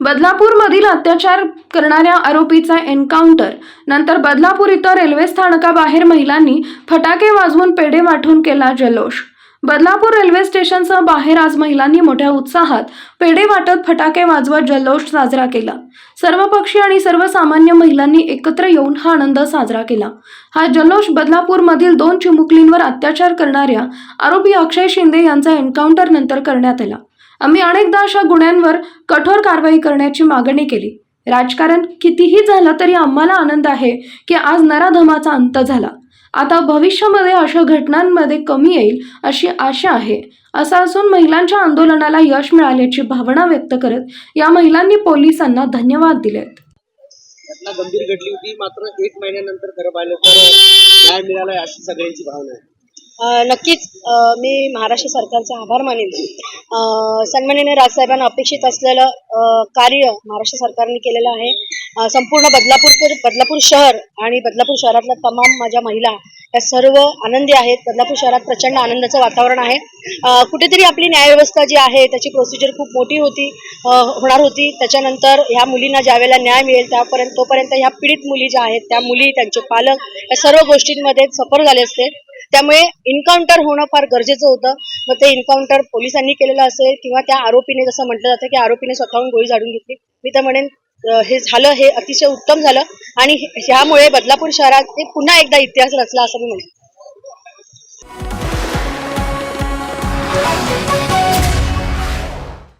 बदलापूरमधील अत्याचार करणाऱ्या आरोपीचा एन्काउंटर. नंतर बदलापूर इथं रेल्वे स्थानकाबाहेर महिलांनी फटाके वाजवून पेढे वाटून केला जल्लोष. बदलापूर रेल्वे स्टेशनसह बाहेर आज महिलांनी मोठ्या उत्साहात पेढे वाटत फटाके वाजवत जल्लोष साजरा केला. सर्व पक्षी आणि सर्वसामान्य महिलांनी एकत्र येऊन हा आनंद साजरा केला. हा जल्लोष बदलापूरमधील दोन चिमुकलींवर अत्याचार करणाऱ्या आरोपी अक्षय शिंदे यांचा एन्काउंटर नंतर करण्यात आला. आम्ही अनेकदा अशा गुन्ह्यांवर कठोर कारवाई करण्याची मागणी केली. राजकारण कितीही झालं तरी आम्हाला आनंद आहे की आज नराधमाचा अंत झाला. आता भविष्यामध्ये अशा घटनांमध्ये कमी येईल अशी आशा आहे. असं असून महिलांच्या आंदोलनाला यश मिळाल्याची भावना व्यक्त करत या महिलांनी पोलिसांना धन्यवाद दिलेत. घटना गंभीर घडली होती. मात्र एक महिन्यानंतर खरं पाहिलं तर न्याय मिळाला अशी सगळ्यांची भावना आहे. नक्कीच मी महाराष्ट्र सरकारचा आभार मानेन. सन्माननीय राजसाहेबांना अपेक्षित असलेलं कार्य महाराष्ट्र सरकारने केलेलं आहे. संपूर्ण बदलापूर बदलापूर शहर आणि बदलापूर शहरातल्या तमाम माझ्या महिला या सर्व आनंदी आहेत. बदलापूर शहरात प्रचंड आनंदाचं वातावरण आहे. कुठेतरी आपली न्यायव्यवस्था जी आहे त्याची प्रोसिजर खूप मोठी होती होणार होती. त्याच्यानंतर ह्या मुलींना ज्यावेळेला न्याय मिळेल त्यापर्यंत तोपर्यंत ह्या पीडित मुली ज्या आहेत त्या मुली त्यांचे पालक या सर्व गोष्टींमध्ये सफर झाले असते. त्यामुळे इन्काउंटर होणं फार गरजेचं होतं. मग ते इन्काउंटर पोलिसांनी केलेलं असेल किंवा त्या आरोपीने जसं म्हटलं जातं की आरोपीने स्वतःहून गोळी झाडून घेतली. मी तर म्हणेन हे झालं हे अतिशय उत्तम झालं. आणि ह्यामुळे बदलापूर शहरात एक पुन्हा एकदा इतिहास रचला असं मी म्हणतो